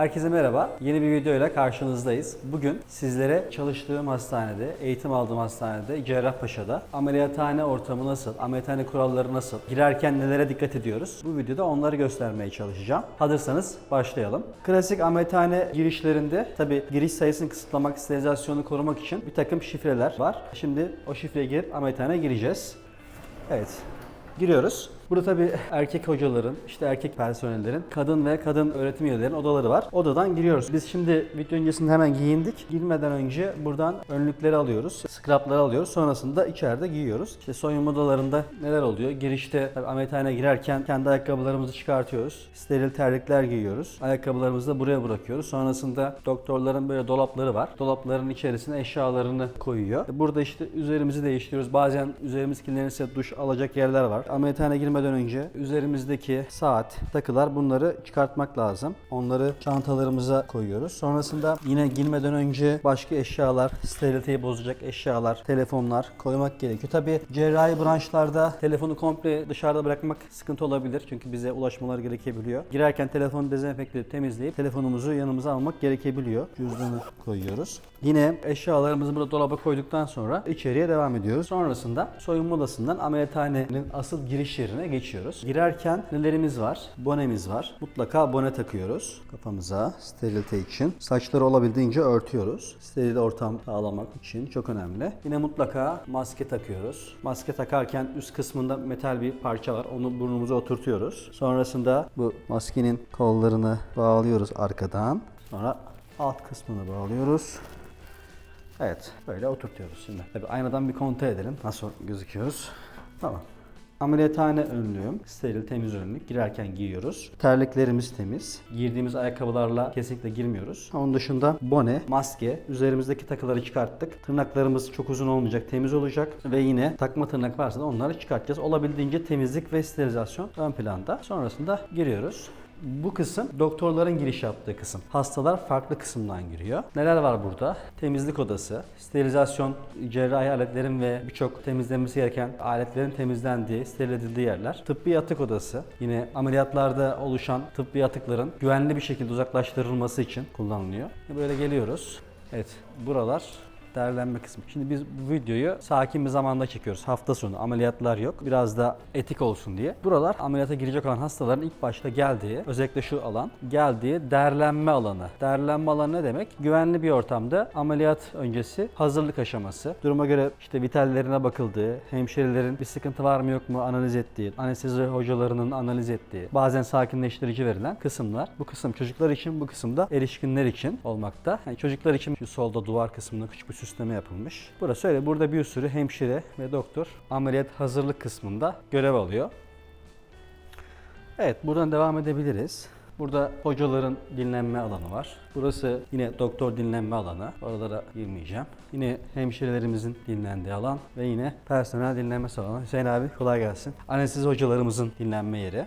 Herkese merhaba. Yeni bir video ile karşınızdayız. Bugün sizlere çalıştığım hastanede, eğitim aldığım hastanede, Cerrahpaşa'da ameliyathane ortamı nasıl, ameliyathane kuralları nasıl, girerken nelere dikkat ediyoruz? Bu videoda onları göstermeye çalışacağım. Hazırsanız başlayalım. Klasik ameliyathane girişlerinde tabi giriş sayısını kısıtlamak, sterilizasyonu korumak için bir takım şifreler var. Şimdi o şifreye girip ameliyathaneye gireceğiz. Evet. Giriyoruz. Burada tabii erkek hocaların, işte erkek personellerin, kadın ve kadın öğretim üyelerinin odaları var. Odadan giriyoruz. Biz şimdi video öncesinde hemen giyindik. Girmeden önce buradan önlükleri alıyoruz, scrubları alıyoruz. Sonrasında içeride giyiyoruz. İşte soyunma odalarında neler oluyor? Girişte tabii ameliyathaneye girerken kendi ayakkabılarımızı çıkartıyoruz. Steril terlikler giyiyoruz. Ayakkabılarımızı da buraya bırakıyoruz. Sonrasında doktorların böyle dolapları var. Dolapların içerisine eşyalarını koyuyor. Burada işte üzerimizi değiştiriyoruz. Bazen üzerimiz kirlenirse duş alacak yerler var. Ameliyathaneye girmeden önce üzerimizdeki saat, takılar bunları çıkartmak lazım. Onları çantalarımıza koyuyoruz. Sonrasında yine girmeden önce başka eşyalar, steriliteyi bozacak eşyalar, telefonlar koymak gerekiyor. Tabi cerrahi branşlarda telefonu komple dışarıda bırakmak sıkıntı olabilir. Çünkü bize ulaşmaları gerekebiliyor. Girerken telefonu dezenfekte edip temizleyip telefonumuzu yanımıza almak gerekebiliyor. Cüzdanı koyuyoruz. Yine eşyalarımızı burada dolaba koyduktan sonra içeriye devam ediyoruz. Sonrasında soyunma odasından ameliyathanenin asıl giriş yerine geçiyoruz. Girerken nelerimiz var? Bonemiz var. Mutlaka bone takıyoruz kafamıza sterilite için. Saçları olabildiğince örtüyoruz. Steril ortam sağlamak için çok önemli. Yine mutlaka maske takıyoruz. Maske takarken üst kısmında metal bir parça var. Onu burnumuza oturtuyoruz. Sonrasında bu maskenin kollarını bağlıyoruz arkadan. Sonra alt kısmını bağlıyoruz. Evet, böyle oturtuyoruz şimdi. Tabii aynadan bir kontrol edelim. Nasıl gözüküyoruz? Tamam. Ameliyathane önlüğüm, steril temiz önlük. Girerken giyiyoruz. Terliklerimiz temiz. Girdiğimiz ayakkabılarla kesinlikle girmiyoruz. Onun dışında bone, maske, üzerimizdeki takıları çıkarttık. Tırnaklarımız çok uzun olmayacak, temiz olacak. Ve yine takma tırnak varsa da onları çıkartacağız. Olabildiğince temizlik ve sterilizasyon ön planda. Sonrasında giriyoruz. Bu kısım doktorların giriş yaptığı kısım. Hastalar farklı kısımdan giriyor. Neler var burada? Temizlik odası, sterilizasyon, cerrahi aletlerin ve birçok temizlenmesi gereken aletlerin temizlendiği, steril edildiği yerler. Tıbbi yatık odası. Yine ameliyatlarda oluşan tıbbi atıkların güvenli bir şekilde uzaklaştırılması için kullanılıyor. Böyle geliyoruz. Evet, buralar değerlenme kısmı. Şimdi biz bu videoyu sakin bir zamanda çekiyoruz. Hafta sonu ameliyatlar yok. Biraz da etik olsun diye. Buralar ameliyata girecek olan hastaların ilk başta geldiği, özellikle şu alan, geldiği değerlenme alanı. Değerlenme alanı ne demek? Güvenli bir ortamda ameliyat öncesi hazırlık aşaması. Duruma göre işte vitallerine bakıldığı, hemşirelerin bir sıkıntı var mı yok mu analiz ettiği, anestezi hocalarının analiz ettiği, bazen sakinleştirici verilen kısımlar. Bu kısım çocuklar için, bu kısımda erişkinler için olmakta. Yani çocuklar için şu solda duvar kısmında küçük bir süsleme yapılmış. Burası öyle. Burada bir sürü hemşire ve doktor ameliyat hazırlık kısmında görev alıyor. Evet, buradan devam edebiliriz. Burada hocaların dinlenme alanı var. Burası yine doktor dinlenme alanı. Oralara girmeyeceğim. Yine hemşirelerimizin dinlendiği alan ve yine personel dinlenme salonu. Hüseyin abi kolay gelsin. Anestezi hocalarımızın dinlenme yeri.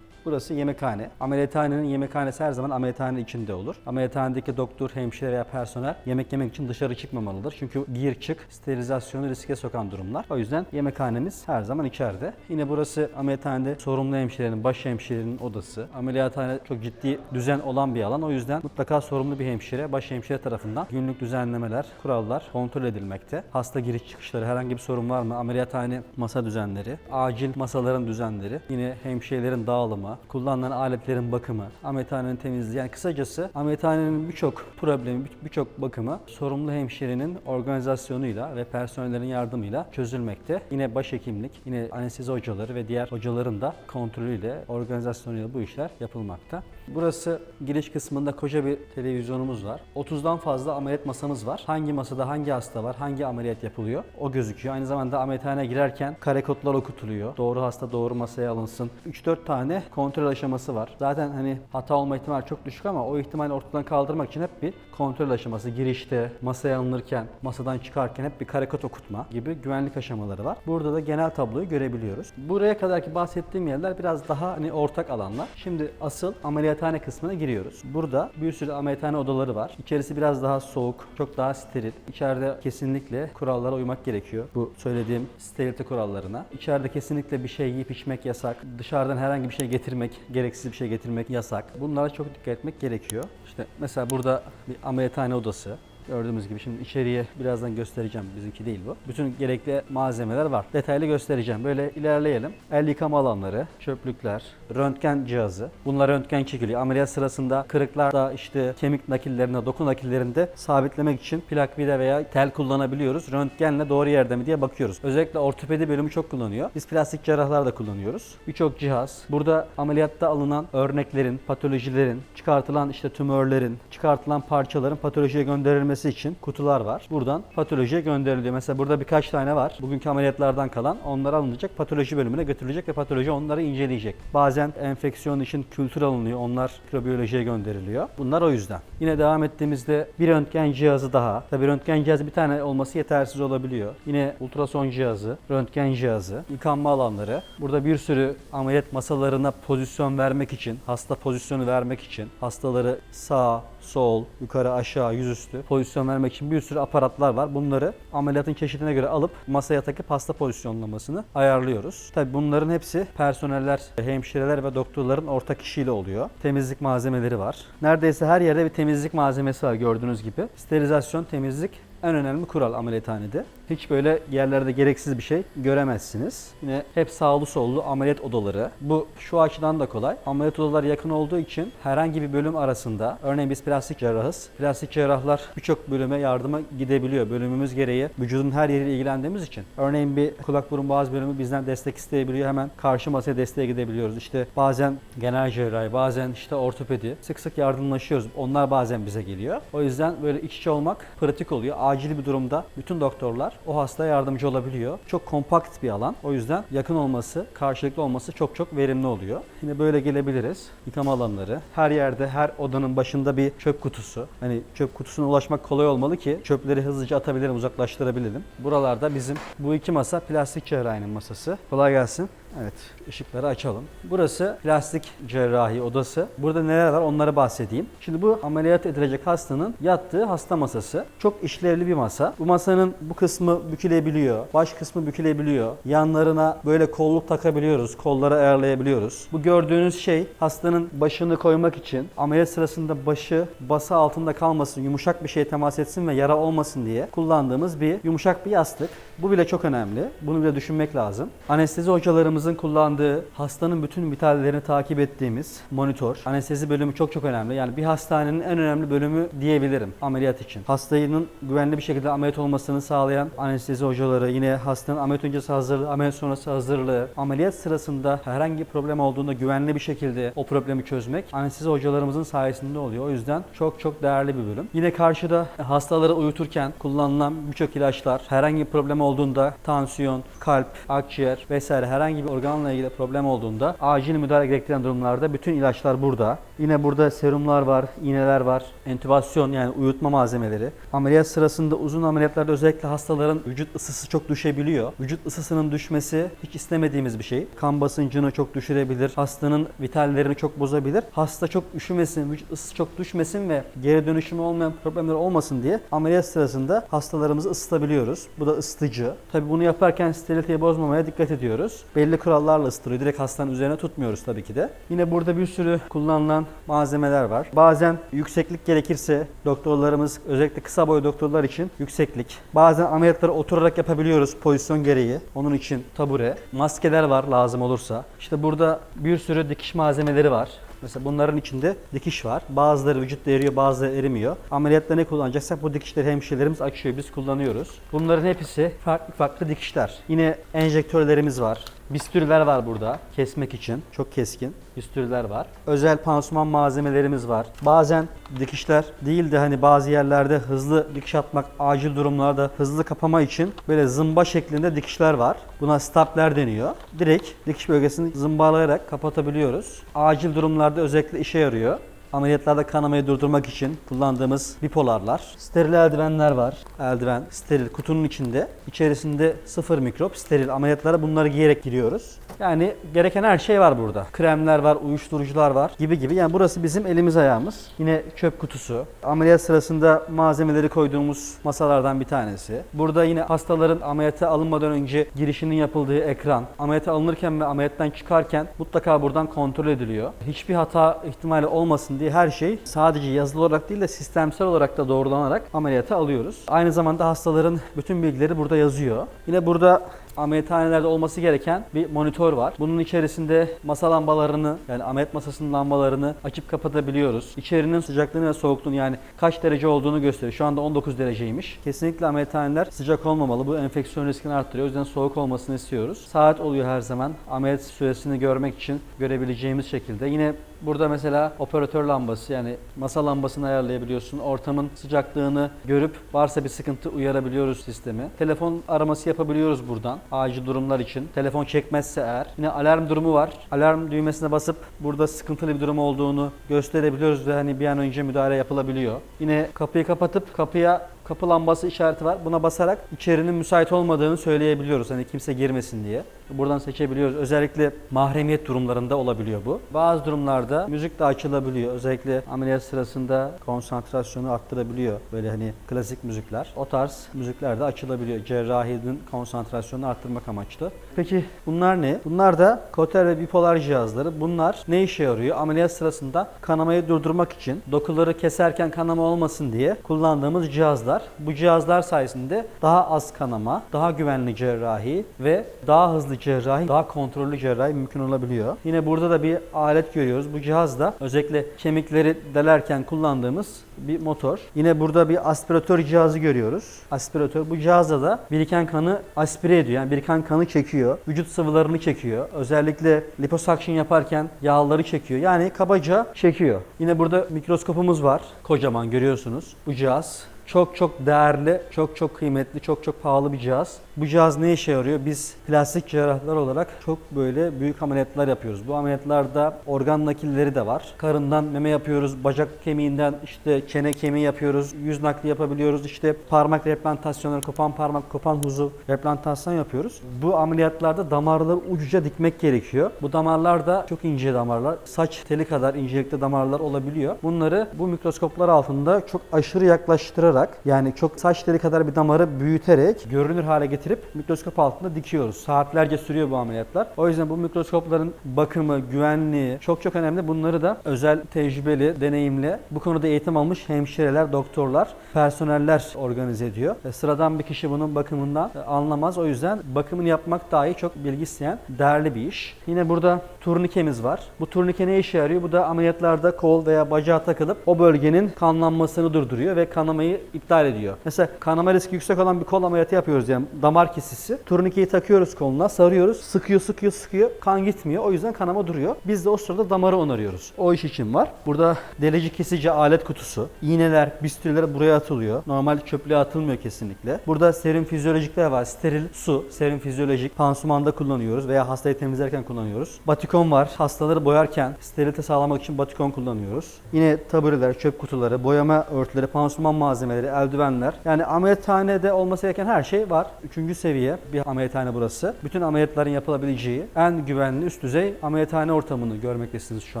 Burası yemekhane. Ameliyathanenin yemekhanesi her zaman ameliyathanenin içinde olur. Ameliyathanedeki doktor, hemşire veya personel yemek yemek için dışarı çıkmamalıdır. Çünkü gir çık sterilizasyonu riske sokan durumlar. O yüzden yemekhanemiz her zaman içeride. Yine burası ameliyathanede sorumlu hemşirenin, baş hemşirenin odası. Ameliyathane çok ciddi düzen olan bir alan. O yüzden mutlaka sorumlu bir hemşire, baş hemşire tarafından günlük düzenlemeler, kurallar kontrol edilmekte. Hasta giriş çıkışları herhangi bir sorun var mı? Ameliyathane masa düzenleri, acil masaların düzenleri, yine hemşirelerin dağılımı, kullanılan aletlerin bakımı, ameliyathanenin temizliği. Yani kısacası ameliyathanenin birçok problemi, bir- birçok bakımı sorumlu hemşirenin organizasyonuyla ve personellerin yardımıyla çözülmekte. Yine başhekimlik, yine anestezi hocaları ve diğer hocaların da kontrolüyle, organizasyonuyla bu işler yapılmakta. Burası giriş kısmında koca bir televizyonumuz var. 30'dan fazla ameliyat masamız var. Hangi masada hangi hasta var, hangi ameliyat yapılıyor o gözüküyor. Aynı zamanda ameliyathaneye girerken kare kodlar okutuluyor. Doğru hasta doğru masaya alınsın. 3-4 tane kontrol aşaması var. Zaten hani hata olma ihtimali çok düşük ama o ihtimali ortadan kaldırmak için hep bir kontrol aşaması. Girişte, masaya alınırken, masadan çıkarken hep bir kare kod okutma gibi güvenlik aşamaları var. Burada da genel tabloyu görebiliyoruz. Buraya kadarki bahsettiğim yerler biraz daha hani ortak alanlar. Şimdi asıl ameliyat ameliyathane kısmına giriyoruz. Burada bir sürü ameliyathane odaları var. İçerisi biraz daha soğuk, çok daha steril. İçeride kesinlikle kurallara uymak gerekiyor. Bu söylediğim sterilite kurallarına. İçeride kesinlikle bir şey yiyip içmek yasak. Dışarıdan herhangi bir şey getirmek, gereksiz bir şey getirmek yasak. Bunlara çok dikkat etmek gerekiyor. İşte mesela burada bir ameliyathane odası. Gördüğümüz gibi şimdi içeriye birazdan göstereceğim. Bizimki değil bu. Bütün gerekli malzemeler var. Detaylı göstereceğim. Böyle ilerleyelim. El yıkama alanları, çöplükler, röntgen cihazı. Bunlar röntgen çekiliyor. Ameliyat sırasında kırıklarda işte kemik nakillerinde, doku nakillerinde sabitlemek için plak vida veya tel kullanabiliyoruz. Röntgenle doğru yerde mi diye bakıyoruz. Özellikle ortopedi bölümü çok kullanıyor. Biz plastik cerrahlar da kullanıyoruz. Birçok cihaz. Burada ameliyatta alınan örneklerin, patolojilerin, çıkartılan işte tümörlerin, çıkartılan parçaların patolojiye gönderilmesi için kutular var. Buradan patolojiye gönderiliyor. Mesela burada birkaç tane var. Bugünkü ameliyatlardan kalan onlar alınacak, patoloji bölümüne götürülecek ve patoloji onları inceleyecek. Bazen enfeksiyon için kültür alınıyor. Onlar mikrobiyolojiye gönderiliyor. Bunlar o yüzden. Yine devam ettiğimizde bir röntgen cihazı daha. Tabii röntgen cihazı bir tane olması yetersiz olabiliyor. Yine ultrason cihazı, röntgen cihazı, yıkanma alanları. Burada bir sürü ameliyat masalarına pozisyon vermek için, hasta pozisyonu vermek için hastaları sağ, sol, yukarı, aşağı, yüzüstü pozisyon vermek için bir sürü aparatlar var. Bunları ameliyatın çeşidine göre alıp masaya takıp hasta pozisyonlamasını ayarlıyoruz. Tabii bunların hepsi personeller, hemşireler ve doktorların ortak işiyle oluyor. Temizlik malzemeleri var. Neredeyse her yerde bir temizlik malzemesi var gördüğünüz gibi. Sterilizasyon, temizlik en önemli kural ameliyathanede. Hiç böyle yerlerde gereksiz bir şey göremezsiniz. Yine hep sağlı sollu ameliyat odaları. Bu şu açıdan da kolay. Ameliyat odaları yakın olduğu için herhangi bir bölüm arasında, örneğin biz plastik cerrahız. Plastik cerrahlar birçok bölüme yardıma gidebiliyor. Bölümümüz gereği vücudun her yeriyle ilgilendiğimiz için. Örneğin bir kulak burun boğaz bölümü bizden destek isteyebiliyor. Hemen karşı masaya desteğe gidebiliyoruz. İşte bazen genel cerrahi, bazen işte ortopedi. Sık sık yardımlaşıyoruz. Onlar bazen bize geliyor. O yüzden böyle iç içe olmak pratik oluyor. Acil bir durumda bütün doktorlar o hastaya yardımcı olabiliyor. Çok kompakt bir alan. O yüzden yakın olması, karşılıklı olması çok çok verimli oluyor. Yine böyle gelebiliriz. Yıkama alanları. Her yerde, her odanın başında bir çöp kutusu. Hani çöp kutusuna ulaşmak kolay olmalı ki çöpleri hızlıca atabilirim, uzaklaştırabilelim. Buralarda bizim bu iki masa plastik cerrahinin masası. Kolay gelsin. Evet, ışıkları açalım. Burası plastik cerrahi odası. Burada neler var onları bahsedeyim. Şimdi bu ameliyat edilecek hastanın yattığı hasta masası. Çok işlevli bir masa. Bu masanın bu kısmı bükülebiliyor. Baş kısmı bükülebiliyor. Yanlarına böyle kolluk takabiliyoruz. Kolları ayarlayabiliyoruz. Bu gördüğünüz şey hastanın başını koymak için ameliyat sırasında başı bası altında kalmasın, yumuşak bir şeye temas etsin ve yara olmasın diye kullandığımız bir yumuşak bir yastık. Bu bile çok önemli. Bunu bile düşünmek lazım. Anestezi hocalarımızın kullandığı hastanın bütün vitallerini takip ettiğimiz monitör. Anestezi bölümü çok çok önemli. Yani bir hastanenin en önemli bölümü diyebilirim ameliyat için. Hastanın güvenli bir şekilde ameliyat olmasını sağlayan anestezi hocaları, yine hastanın ameliyat öncesi hazırlığı, ameliyat sonrası hazırlığı, ameliyat sırasında herhangi problem olduğunda güvenli bir şekilde o problemi çözmek anestezi hocalarımızın sayesinde oluyor. O yüzden çok çok değerli bir bölüm. Yine karşıda hastaları uyuturken kullanılan birçok ilaçlar, herhangi bir problem olduğunda tansiyon, kalp, akciğer vesaire herhangi bir organla ilgili problem olduğunda acil müdahale gerektiren durumlarda bütün ilaçlar burada. Yine burada serumlar var, iğneler var, entübasyon yani uyutma malzemeleri. Ameliyat sırasında uzun ameliyatlarda özellikle hastaların vücut ısısı çok düşebiliyor. Vücut ısısının düşmesi hiç istemediğimiz bir şey. Kan basıncını çok düşürebilir, hastanın vitallerini çok bozabilir. Hasta çok üşümesin, vücut ısısı çok düşmesin ve geri dönüşümü olmayan problemler olmasın diye ameliyat sırasında hastalarımızı ısıtabiliyoruz. Bu da ısıtıcı. Tabi bunu yaparken steriliteyi bozmamaya dikkat ediyoruz. Belli kurallarla ısıtılıyor. Direkt hastanın üzerine tutmuyoruz tabii ki de. Yine burada bir sürü kullanılan malzemeler var. Bazen yükseklik gerekirse doktorlarımız özellikle kısa boy doktorlar için yükseklik. Bazen ameliyatları oturarak yapabiliyoruz pozisyon gereği. Onun için tabure. Maskeler var lazım olursa. İşte burada bir sürü dikiş malzemeleri var. Mesela bunların içinde dikiş var. Bazıları vücutta eriyor, bazıları erimiyor. Ameliyatta ne kullanacaksak bu dikişleri hemşirelerimiz açıyor, biz kullanıyoruz. Bunların hepsi farklı farklı dikişler. Yine enjektörlerimiz var. Bistürler var burada kesmek için. Çok keskin bistürler var. Özel pansuman malzemelerimiz var. Bazen dikişler değil de hani bazı yerlerde hızlı dikiş atmak, acil durumlarda hızlı kapama için böyle zımba şeklinde dikişler var. Buna stapler deniyor. Direkt dikiş bölgesini zımbalayarak kapatabiliyoruz. Acil durumlarda özellikle işe yarıyor. Ameliyatlarda kanamayı durdurmak için kullandığımız bipolarlar. Steril eldivenler var. Eldiven, steril kutunun içinde. İçerisinde sıfır mikrop, steril ameliyatlara bunları giyerek giriyoruz. Yani gereken her şey var burada. Kremler var, uyuşturucular var gibi gibi. Yani burası bizim elimiz ayağımız. Yine çöp kutusu. Ameliyat sırasında malzemeleri koyduğumuz masalardan bir tanesi. Burada yine hastaların ameliyata alınmadan önce girişinin yapıldığı ekran. Ameliyata alınırken ve ameliyattan çıkarken mutlaka buradan kontrol ediliyor. Hiçbir hata ihtimali olmasın diye her şey sadece yazılı olarak değil de sistemsel olarak da doğrulanarak ameliyata alıyoruz. Aynı zamanda hastaların bütün bilgileri burada yazıyor. Yine burada ameliyathanelerde olması gereken bir monitör var. Bunun içerisinde masa lambalarını yani ameliyat masasının lambalarını açıp kapatabiliyoruz. İçerinin sıcaklığını ve soğukluğunu yani kaç derece olduğunu gösteriyor. Şu anda 19 dereceymiş. Kesinlikle ameliyathaneler sıcak olmamalı. Bu enfeksiyon riskini arttırıyor. O yüzden soğuk olmasını istiyoruz. Saat oluyor her zaman. Ameliyat süresini görmek için görebileceğimiz şekilde. Yine Burada mesela operatör lambası yani masa lambasını ayarlayabiliyorsun. Ortamın sıcaklığını görüp varsa bir sıkıntı uyarabiliyoruz sistemi. Telefon araması yapabiliyoruz buradan acil durumlar için. Telefon çekmezse eğer. Yine alarm durumu var. Alarm düğmesine basıp burada sıkıntılı bir durum olduğunu gösterebiliyoruz ve hani bir an önce müdahale yapılabiliyor. Yine kapıyı kapatıp kapıya kapı lambası işareti var. Buna basarak içerinin müsait olmadığını söyleyebiliyoruz. Hani kimse girmesin diye. Buradan seçebiliyoruz. Özellikle mahremiyet durumlarında olabiliyor bu. Bazı durumlarda müzik de açılabiliyor. Özellikle ameliyat sırasında konsantrasyonu arttırabiliyor. Böyle hani klasik müzikler. O tarz müzikler de açılabiliyor. Cerrahinin konsantrasyonunu arttırmak amaçlı. Peki bunlar ne? Bunlar da koter ve bipolar cihazları. Bunlar ne işe yarıyor? Ameliyat sırasında kanamayı durdurmak için dokuları keserken kanama olmasın diye kullandığımız cihazlar. Bu cihazlar sayesinde daha az kanama, daha güvenli cerrahi ve daha hızlı cerrahi, daha kontrollü cerrahi mümkün olabiliyor. Yine burada da bir alet görüyoruz. Bu cihaz da özellikle kemikleri delerken kullandığımız bir motor. Yine burada bir aspiratör cihazı görüyoruz. Aspiratör bu cihazda da biriken kanı aspire ediyor. Yani biriken kanı çekiyor. Vücut sıvılarını çekiyor. Özellikle liposuction yaparken yağları çekiyor. Yani kabaca çekiyor. Yine burada mikroskopumuz var. Kocaman görüyorsunuz. Bu cihaz çok çok değerli, çok çok kıymetli, çok çok pahalı bir cihaz. Bu cihaz ne işe yarıyor? Biz plastik cerrahlar olarak çok böyle büyük ameliyatlar yapıyoruz. Bu ameliyatlarda organ nakilleri de var. Karından meme yapıyoruz, bacak kemiğinden işte çene kemiği yapıyoruz, yüz nakli yapabiliyoruz. İşte parmak replantasyonları, kopan parmak, kopan huzu replantasyon yapıyoruz. Bu ameliyatlarda damarları ucuca dikmek gerekiyor. Bu damarlar da çok ince damarlar. Saç teli kadar incelikte damarlar olabiliyor. Bunları bu mikroskoplar altında çok aşırı yaklaştırarak yani çok saç teli kadar bir damarı büyüterek görünür hale getirip mikroskop altında dikiyoruz. Saatlerce sürüyor bu ameliyatlar. O yüzden bu mikroskopların bakımı, güvenliği çok çok önemli. Bunları da özel tecrübeli, deneyimli, bu konuda eğitim almış hemşireler, doktorlar, personeller organize ediyor. Ve sıradan bir kişi bunun bakımından anlamaz. O yüzden bakımını yapmak dahi çok bilgi isteyen değerli bir iş. Yine burada turnikemiz var. Bu turnike ne işe yarıyor? Bu da ameliyatlarda kol veya bacağa takılıp o bölgenin kanlanmasını durduruyor ve kanamayı iptal ediyor. Mesela kanama riski yüksek olan bir kol ameliyatı yapıyoruz yani damar kesisi. Turnikeyi takıyoruz koluna, sarıyoruz. Sıkıyor, sıkıyor, sıkıyor. Kan gitmiyor. O yüzden kanama duruyor. Biz de o sırada damarı onarıyoruz. O iş için var. Burada delici kesici alet kutusu. iğneler, bistüriler buraya atılıyor. Normal çöplüğe atılmıyor kesinlikle. Burada serum fizyolojikler var. Steril su, serum fizyolojik pansumanda kullanıyoruz veya hastayı temizlerken kullanıyoruz. Batikon var. Hastaları boyarken sterilite sağlamak için batikon kullanıyoruz. Yine tabureler, çöp kutuları, boyama örtüleri, pansuman malzemeleri, eldivenler. Yani ameliyathanede olması gereken her şey var. Üçüncü seviye bir ameliyathane burası. Bütün ameliyatların yapılabileceği en güvenli üst düzey ameliyathane ortamını görmektesiniz şu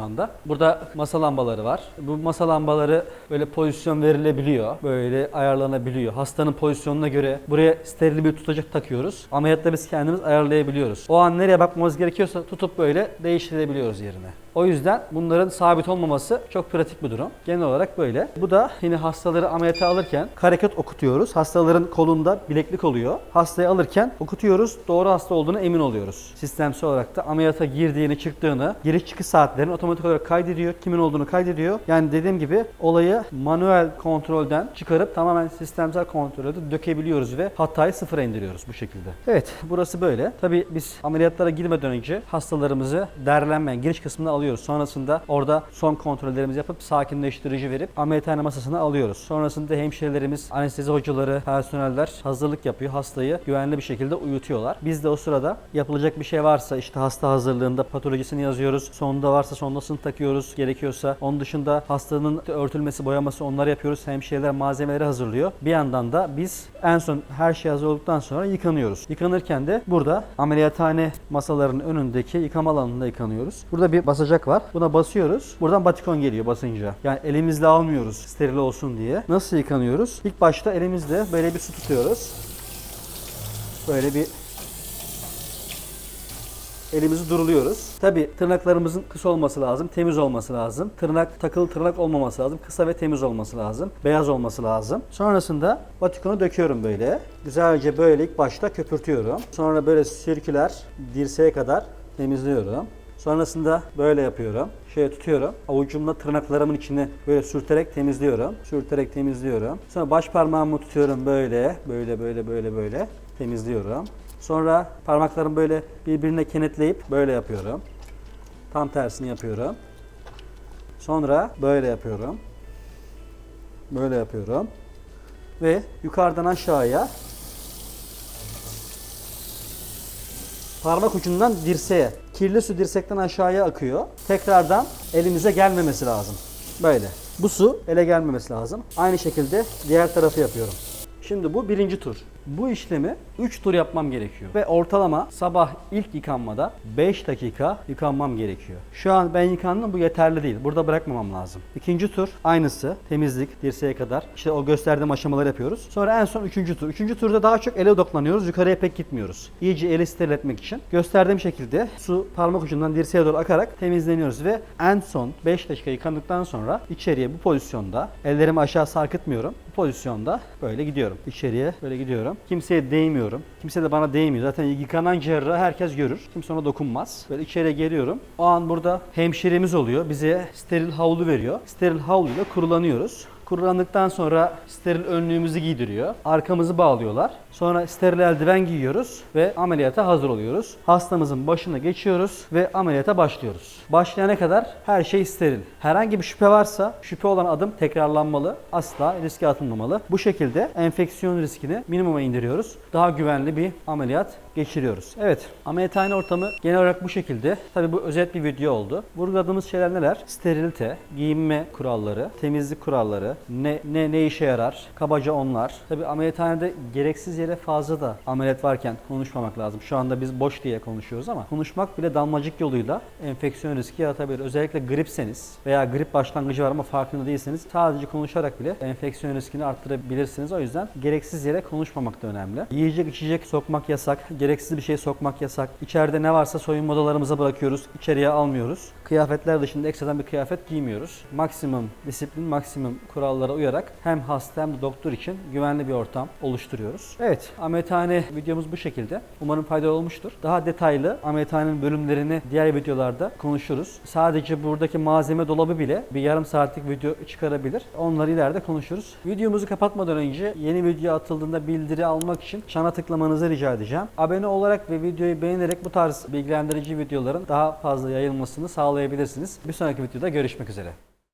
anda. Burada masa lambaları var. Bu masa lambaları böyle pozisyon verilebiliyor. Böyle ayarlanabiliyor. Hastanın pozisyonuna göre buraya steril bir tutacak takıyoruz. Ameliyatta biz kendimiz ayarlayabiliyoruz. O an nereye bakmamız gerekiyorsa tutup böyle değiştirebiliyoruz yerine. O yüzden bunların sabit olmaması çok pratik bir durum. Genel olarak böyle. Bu da yine hastaları ameliyata alırken hareket okutuyoruz. Hastaların kolunda bileklik oluyor. Hastayı alırken okutuyoruz. Doğru hasta olduğunu emin oluyoruz. Sistemsel olarak da ameliyata girdiğini, çıktığını, giriş çıkış saatlerini otomatik olarak kaydediyor. Kimin olduğunu kaydediyor. Yani dediğim gibi olayı manuel kontrolden çıkarıp tamamen sistemsel kontrole de dökebiliyoruz ve hatayı sıfıra indiriyoruz bu şekilde. Evet burası böyle. Tabii biz ameliyatlara girmeden önce hastalarımızı derlenmeyen giriş kısmına alıyoruz alıyoruz. Sonrasında orada son kontrollerimizi yapıp sakinleştirici verip ameliyathane masasına alıyoruz. Sonrasında hemşirelerimiz, anestezi hocaları, personeller hazırlık yapıyor. Hastayı güvenli bir şekilde uyutuyorlar. Biz de o sırada yapılacak bir şey varsa işte hasta hazırlığında patolojisini yazıyoruz. Sonunda varsa sondasını takıyoruz gerekiyorsa. Onun dışında hastanın örtülmesi, boyaması onları yapıyoruz. Hemşireler malzemeleri hazırlıyor. Bir yandan da biz en son her şey hazır olduktan sonra yıkanıyoruz. Yıkanırken de burada ameliyathane masalarının önündeki yıkama alanında yıkanıyoruz. Burada bir basacak var. Buna basıyoruz. Buradan batikon geliyor basınca. Yani elimizle almıyoruz steril olsun diye. Nasıl yıkanıyoruz? İlk başta elimizle böyle bir su tutuyoruz. Böyle bir elimizi duruluyoruz. Tabi tırnaklarımızın kısa olması lazım, temiz olması lazım. Tırnak takılı tırnak olmaması lazım. Kısa ve temiz olması lazım. Beyaz olması lazım. Sonrasında batikonu döküyorum böyle. Güzelce böyle ilk başta köpürtüyorum. Sonra böyle sirküler dirseğe kadar temizliyorum. Sonrasında böyle yapıyorum. Şöyle tutuyorum. Avucumla tırnaklarımın içine böyle sürterek temizliyorum. Sürterek temizliyorum. Sonra baş parmağımı tutuyorum böyle. Böyle böyle böyle böyle temizliyorum. Sonra parmaklarımı böyle birbirine kenetleyip böyle yapıyorum. Tam tersini yapıyorum. Sonra böyle yapıyorum. Böyle yapıyorum. Ve yukarıdan aşağıya parmak ucundan dirseğe. Kirli su dirsekten aşağıya akıyor. Tekrardan elimize gelmemesi lazım. Böyle. Bu su ele gelmemesi lazım. Aynı şekilde diğer tarafı yapıyorum. Şimdi bu birinci tur. Bu işlemi 3 tur yapmam gerekiyor. Ve ortalama sabah ilk yıkanmada 5 dakika yıkanmam gerekiyor. Şu an ben yıkandım bu yeterli değil. Burada bırakmamam lazım. İkinci tur aynısı. Temizlik dirseğe kadar. İşte o gösterdiğim aşamaları yapıyoruz. Sonra en son üçüncü tur. Üçüncü turda daha çok ele odaklanıyoruz. Yukarıya pek gitmiyoruz. İyice eli steril etmek için. Gösterdiğim şekilde su parmak ucundan dirseğe doğru akarak temizleniyoruz ve en son 5 dakika yıkandıktan sonra içeriye bu pozisyonda ellerimi aşağı sarkıtmıyorum. Bu pozisyonda böyle gidiyorum. İçeriye böyle gidiyorum. Kimseye değmiyorum. Kimse de bana değmiyor. Zaten yıkanan cerrahı herkes görür. Kimse ona dokunmaz. Böyle içeriye geliyorum. O an burada hemşiremiz oluyor. Bize steril havlu veriyor. Steril havluyla kurulanıyoruz. Kurulandıktan sonra steril önlüğümüzü giydiriyor. Arkamızı bağlıyorlar. Sonra steril eldiven giyiyoruz ve ameliyata hazır oluyoruz. Hastamızın başına geçiyoruz ve ameliyata başlıyoruz. Başlayana kadar her şey steril. Herhangi bir şüphe varsa şüphe olan adım tekrarlanmalı. Asla riske atılmamalı. Bu şekilde enfeksiyon riskini minimuma indiriyoruz. Daha güvenli bir ameliyat geçiriyoruz. Evet, ameliyathane ortamı genel olarak bu şekilde. Tabi bu özet bir video oldu. Vurguladığımız şeyler neler? Sterilite, giyinme kuralları, temizlik kuralları, ne ne ne işe yarar? Kabaca onlar. Tabi ameliyathanede gereksiz yere fazla da ameliyat varken konuşmamak lazım. Şu anda biz boş diye konuşuyoruz ama konuşmak bile damlacık yoluyla enfeksiyon riski yaratabilir. Özellikle gripseniz veya grip başlangıcı var ama farkında değilseniz sadece konuşarak bile enfeksiyon riskini arttırabilirsiniz. O yüzden gereksiz yere konuşmamak da önemli. Yiyecek içecek sokmak yasak. Gereksiz bir şey sokmak yasak. İçeride ne varsa soyunma odalarımıza bırakıyoruz. İçeriye almıyoruz. Kıyafetler dışında ekstradan bir kıyafet giymiyoruz. Maksimum disiplin, maksimum kurallara uyarak hem hasta hem de doktor için güvenli bir ortam oluşturuyoruz. Evet, ameliyathane videomuz bu şekilde. Umarım faydalı olmuştur. Daha detaylı ameliyathanenin bölümlerini diğer videolarda konuşuruz. Sadece buradaki malzeme dolabı bile bir yarım saatlik video çıkarabilir. Onları ileride konuşuruz. Videomuzu kapatmadan önce yeni video atıldığında bildiri almak için çana tıklamanızı rica edeceğim. Abone olarak ve videoyu beğenerek bu tarz bilgilendirici videoların daha fazla yayılmasını sağlayabilirsiniz. Bir sonraki videoda görüşmek üzere.